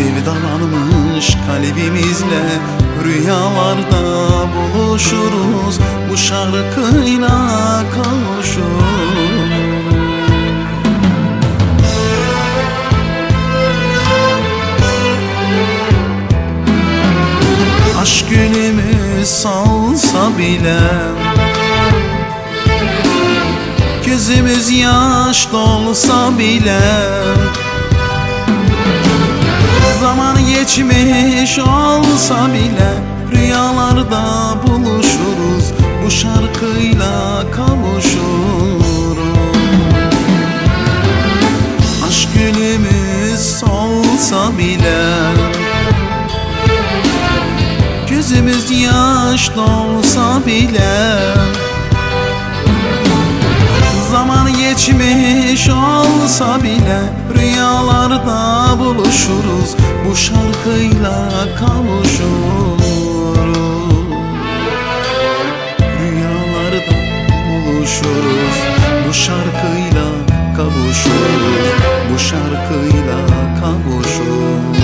Sevdalanmış kalbimizle rüyalarda buluşuruz. Bu şarkıyla kavuşuruz. Aşk günümüz salsa bile Gözümüz yaş dolsa bile Zaman geçmiş olsa bile Rüyalarda buluşuruz Bu şarkıyla kavuşuruz. Aşk günümüz solsa bile Gözümüz yaş dolsa bile geçmiş olsa bile Rüyalarda buluşuruz. Bu şarkıyla kavuşuruz. Rüyalarda buluşuruz. Bu şarkıyla kavuşuruz. Bu şarkıyla kavuşuruz.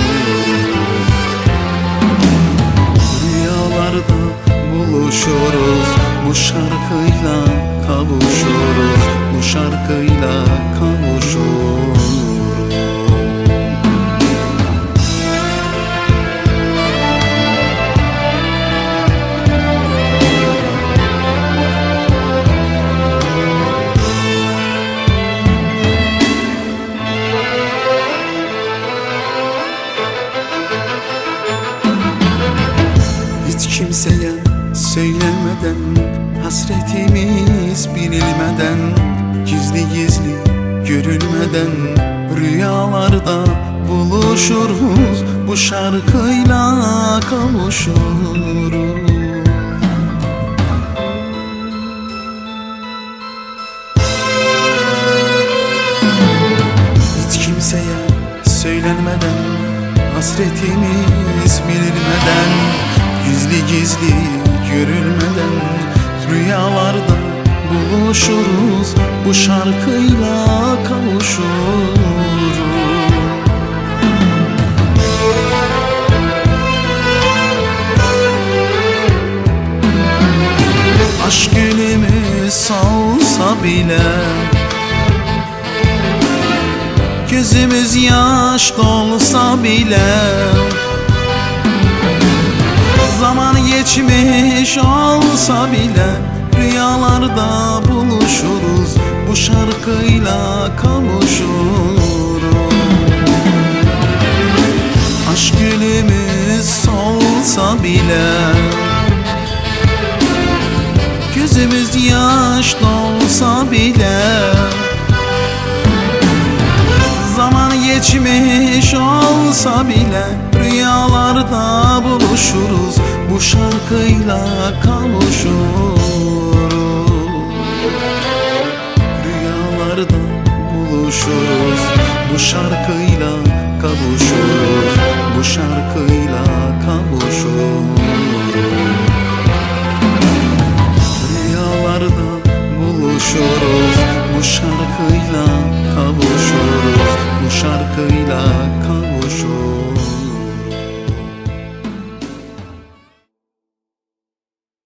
Rüyalarda buluşuruz. Bu şarkıyla kavuşuruz Bu şarkıyla kavuşuruz. Hiç kimseye söylemeden Hasretimiz bilinmeden Gizli gizli görülmeden Rüyalarda buluşuruz Bu şarkıyla kavuşuruz. Hiç kimseye söylenmeden Hasretimiz bilinmeden Gizli gizli görülmeden Rüyalarda buluşuruz Bu şarkıyla kavuşuruz. Aşk günümüz solsa bile Gözümüz yaş dolsa bile Zaman geçmiş olsa bile Rüyalarda buluşuruz. Bu şarkıyla kavuşuruz. Aşk gülümüz solsa bile Gözümüz yaş dolsa bile Zaman geçmiş olsa bile Rüyalarda buluşuruz. Bu şarkıyla kavuşuruz. Rüyalarda buluşuruz. Bu şarkıyla kavuşuruz